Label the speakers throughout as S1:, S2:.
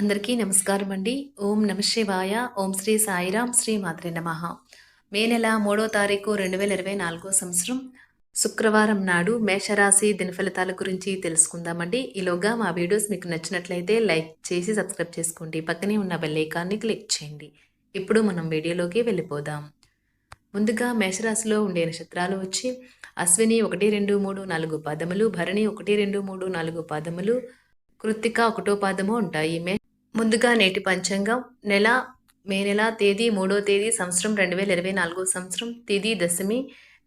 S1: అందరికీ నమస్కారం అండి. ఓం నమ శివాయ. ఓం శ్రీ సాయిరాం శ్రీ మాత్రే నమ. మే నెల మూడో తారీఖు రెండు వేల ఇరవై నాలుగో సంవత్సరం. శుక్రవారం నాడు మేషరాశి దినఫలితాల గురించి తెలుసుకుందామండి. ఈలోగా మా వీడియోస్ మీకు నచ్చినట్లయితే లైక్ చేసి సబ్స్క్రైబ్ చేసుకోండి. పక్కనే ఉన్న బెల్లైకాన్ని క్లిక్ చేయండి. ఇప్పుడు మనం వీడియోలోకి వెళ్ళిపోదాం. ముందుగా మేషరాశిలో ఉండే నక్షత్రాలు వచ్చి అశ్విని ఒకటి రెండు మూడు నాలుగు పాదములు భరణి ఒకటి రెండు మూడు నాలుగు పాదములు కృత్తిక ఒకటో పాదము ఉంటాయి. మే ముందుగా నేటి పంచాంగం. నెల మే నెల తేదీ మూడో తేదీ సంవత్సరం రెండు వేల ఇరవై నాలుగో సంవత్సరం తేదీ దశమి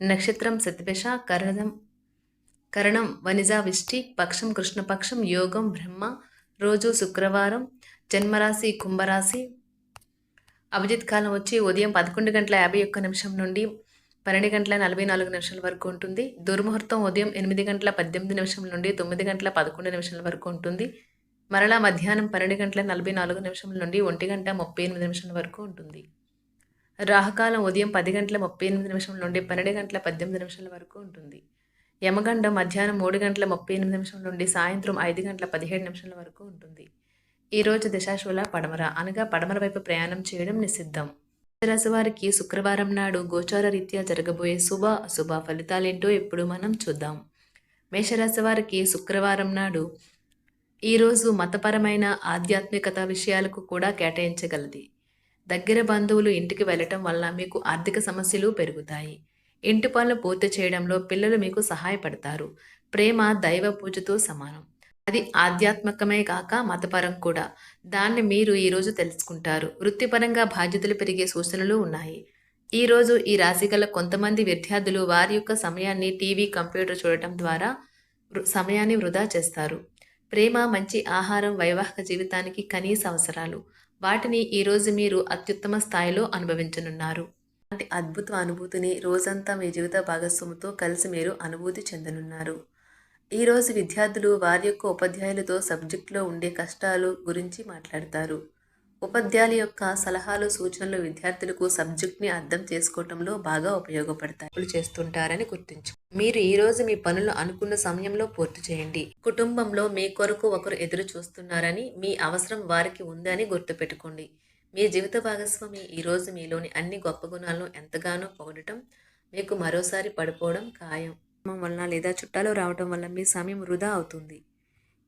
S1: నక్షత్రం సతిపేష కరణం కరణం వనిజా విష్టి పక్షం కృష్ణపక్షం యోగం బ్రహ్మ రోజు శుక్రవారం జన్మరాశి కుంభరాశి అభిజిత్ కాలం వచ్చి ఉదయం పదకొండు గంటల యాభై ఒక్క నిమిషం నుండి పన్నెండు గంటల నలభై నాలుగు నిమిషాల వరకు ఉంటుంది. దుర్ముహూర్తం ఉదయం ఎనిమిది గంటల పద్దెనిమిది నిమిషం నుండి తొమ్మిది గంటల పదకొండు నిమిషాల వరకు ఉంటుంది. మరలా మధ్యాహ్నం పన్నెండు గంటల నలభై నాలుగు నిమిషం నుండి ఒంటి గంట ముప్పై ఎనిమిది నిమిషాల వరకు ఉంటుంది. రాహకాలం ఉదయం పది గంటల ముప్పై ఎనిమిది నిమిషం నుండి పన్నెండు గంటల పద్దెనిమిది నిమిషాల వరకు ఉంటుంది. యమగండం మధ్యాహ్నం మూడు గంటల ముప్పై ఎనిమిది నిమిషం నుండి సాయంత్రం ఐదు గంటల పదిహేడు నిమిషాల వరకు ఉంటుంది. ఈ రోజు దశాశూల పడమర అనగా పడమర వైపు ప్రయాణం చేయడం నిషిద్ధం. రాశి వారికి శుక్రవారం నాడు గోచార రీత్యా జరగబోయే శుభ అశుభ ఫలితాలేంటో ఇప్పుడు మనం చూద్దాం. మేషరాశి వారికి శుక్రవారం నాడు ఈరోజు మతపరమైన ఆధ్యాత్మికత విషయాలకు కూడా కేటాయించగలది. దగ్గర బంధువులు ఇంటికి వెళ్ళటం వల్ల మీకు ఆర్థిక సమస్యలు పెరుగుతాయి. ఇంటి పనులు పూర్తి చేయడంలో పిల్లలు మీకు సహాయపడతారు. ప్రేమ దైవ పూజతో సమానం. అది ఆధ్యాత్మికమే కాక మతపరం కూడా. దాన్ని మీరు ఈరోజు తెలుసుకుంటారు. వృత్తిపరంగా బాధ్యతలు పెరిగే సూచనలు ఉన్నాయి. ఈరోజు ఈ రాశి గల కొంతమంది విద్యార్థులు వారి యొక్క సమయాన్ని టీవీ కంప్యూటర్ చూడటం ద్వారా వృ- సమయాన్ని వృధా చేస్తారు. ప్రేమ మంచి ఆహారం వైవాహిక జీవితానికి కనీస అవసరాలు. వాటిని ఈరోజు మీరు అత్యుత్తమ స్థాయిలో అనుభవించనున్నారు. అలాంటి అద్భుత అనుభూతిని రోజంతా మీ జీవిత భాగస్వామితో కలిసి మీరు అనుభూతి చెందనున్నారు. ఈరోజు విద్యార్థులు వారి యొక్క ఉపాధ్యాయులతో సబ్జెక్టులో ఉండే కష్టాలు గురించి మాట్లాడతారు. ఉపాధ్యాయుల యొక్క సలహాలు సూచనలు విద్యార్థులకు సబ్జెక్ట్ని అర్థం చేసుకోవటంలో బాగా ఉపయోగపడతాయి. చేస్తుంటారని గుర్తుంచు. మీరు ఈ రోజు మీ పనులు అనుకున్న సమయంలో పూర్తి చేయండి. కుటుంబంలో మీ కొరకు ఒకరు ఎదురు చూస్తున్నారని మీ అవసరం వారికి ఉందని గుర్తుపెట్టుకోండి. మీ జీవిత భాగస్వామి ఈ రోజు మీలోని అన్ని గొప్ప గుణాలను ఎంతగానో పొగడటం మీకు మరోసారి పడిపోవడం ఖాయం. వలన లేదా చుట్టాలు రావటం వల్ల మీ సమయం వృధా అవుతుంది.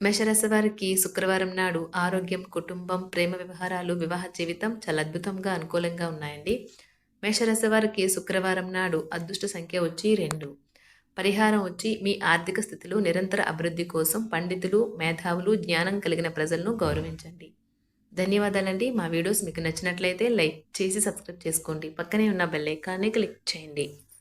S1: మేషరాశి వారికి శుక్రవారం నాడు ఆరోగ్యం కుటుంబం ప్రేమ వ్యవహారాలు వివాహ జీవితం చాలా అద్భుతంగా అనుకూలంగా ఉన్నాయండి. మేషరాశి వారికి శుక్రవారం నాడు అదృష్ట సంఖ్య వచ్చి రెండు. పరిహారం వచ్చి మీ ఆర్థిక స్థితిలో నిరంతర అభివృద్ధి కోసం పండితులు మేధావులు జ్ఞానం కలిగిన ప్రజలను గౌరవించండి. ధన్యవాదాలండి. మా వీడియోస్ మీకు నచ్చినట్లయితే లైక్ చేసి సబ్స్క్రైబ్ చేసుకోండి. పక్కనే ఉన్న బెల్ ఐకాన్ని క్లిక్ చేయండి.